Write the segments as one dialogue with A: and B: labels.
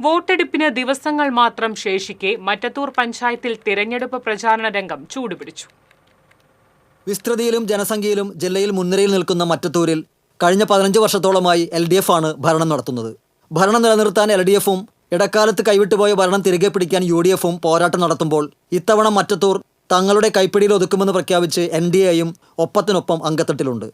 A: വോട്ടെടുപ്പിന് ദിവസങ്ങൾ മാത്രം ശേഷിക്കെ മറ്റത്തൂർ പഞ്ചായത്തിൽ തിരഞ്ഞെടുപ്പ് പ്രചാരണ രംഗം ചൂടുപിടിച്ചു.
B: വിസ്തൃതിയിലും ജനസംഖ്യയിലും ജില്ലയിൽ മുൻനിരയിൽ നിൽക്കുന്ന മറ്റത്തൂരിൽ കഴിഞ്ഞ പതിനഞ്ച് വർഷത്തോളമായി എൽ ഡി എഫ് ആണ് ഭരണം നടത്തുന്നത്. ഭരണം നിലനിർത്താൻ എൽ ഡി എഫും ഇടക്കാലത്ത് കൈവിട്ടുപോയ ഭരണം തിരികെ പിടിക്കാൻ യു ഡി എഫും പോരാട്ടം നടത്തുമ്പോൾ ഇത്തവണ മറ്റത്തൂർ തങ്ങളുടെ കൈപ്പിടിയിൽ ഒതുക്കുമെന്ന് പ്രഖ്യാപിച്ച് എൻ ഡി എയും ഒപ്പത്തിനൊപ്പം അംഗത്തട്ടിലുണ്ട്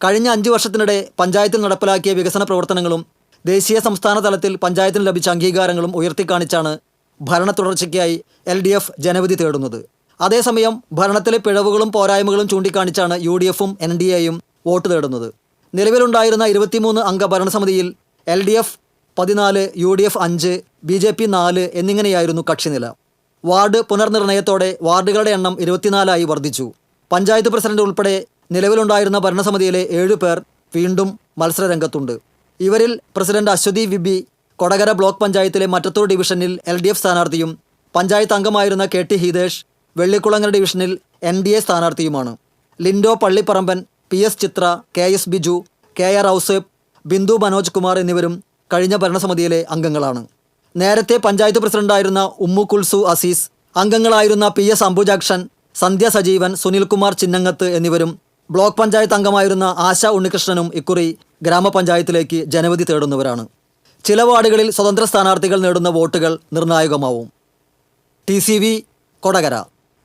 B: കഴിഞ്ഞ അഞ്ച് വർഷത്തിനിടെ പഞ്ചായത്തിൽ നടപ്പിലാക്കിയ വികസന പ്രവർത്തനങ്ങളും ദേശീയ സംസ്ഥാന തലത്തിൽ പഞ്ചായത്തിന് ലഭിച്ച അംഗീകാരങ്ങളും ഉയർത്തിക്കാണിച്ചാണ് ഭരണ തുടർച്ചയ്ക്കായി എൽ ഡി എഫ് ജനവിധി തേടുന്നത്. അതേസമയം ഭരണത്തിലെ പിഴവുകളും പോരായ്മകളും ചൂണ്ടിക്കാണിച്ചാണ് യു ഡി എഫും എൻ ഡി എയും വോട്ട് തേടുന്നത്. നിലവിലുണ്ടായിരുന്ന ഇരുപത്തിമൂന്ന് അംഗ ഭരണസമിതിയിൽ എൽ ഡി എഫ് പതിനാല് യു ഡി എഫ് അഞ്ച് ബി ജെ പി നാല് എന്നിങ്ങനെയായിരുന്നു കക്ഷിനില. വാർഡ് പുനർനിർണയത്തോടെ വാർഡുകളുടെ എണ്ണം ഇരുപത്തിനാലായി വർദ്ധിച്ചു. പഞ്ചായത്ത് പ്രസിഡന്റ് ഉൾപ്പെടെ നിലവിലുണ്ടായിരുന്ന ഭരണസമിതിയിലെ ഏഴു പേർ വീണ്ടും മത്സരരംഗത്തുണ്ട്. ഇവരിൽ president Ashwathi VB Kodakara block പഞ്ചായത്തിലെ മറ്റത്തൂർ ഡിവിഷനിൽ എൽ ഡി എഫ് സ്ഥാനാർത്ഥിയും പഞ്ചായത്ത് അംഗമായിരുന്ന കെ ടി ഹിതേഷ് വെള്ളിക്കുളങ്ങര ഡിവിഷനിൽ N D A സ്ഥാനാർത്ഥിയുമാണ്. Lindo Pallipparamban P S Chitra K S Biju K R Ouseb Bindu Manoj Kumar എന്നിവരും കഴിഞ്ഞ ഭരണസമിതിയിലെ അംഗങ്ങളാണ്. നേരത്തെ പഞ്ചായത്ത് പ്രസിഡന്റായിരുന്ന ഉമ്മു കുൽസു അസീസ് അംഗങ്ങളായിരുന്ന പി എസ് അംബുജാക്ഷൻ സന്ധ്യ സജീവൻ സുനിൽകുമാർ ചിന്നങ്ങത്ത് എന്നിവരും ബ്ലോക്ക് പഞ്ചായത്ത് അംഗമായിരുന്ന ആശ ഉണ്ണികൃഷ്ണനും ഇക്കുറി ഗ്രാമപഞ്ചായത്തിലേക്ക് ജനവിധി തേടുന്നവരാണ്. ചില വാർഡുകളിൽ സ്വതന്ത്ര സ്ഥാനാർത്ഥികൾ നേടുന്ന വോട്ടുകൾ നിർണായകമാവും. ടി കൊടകര.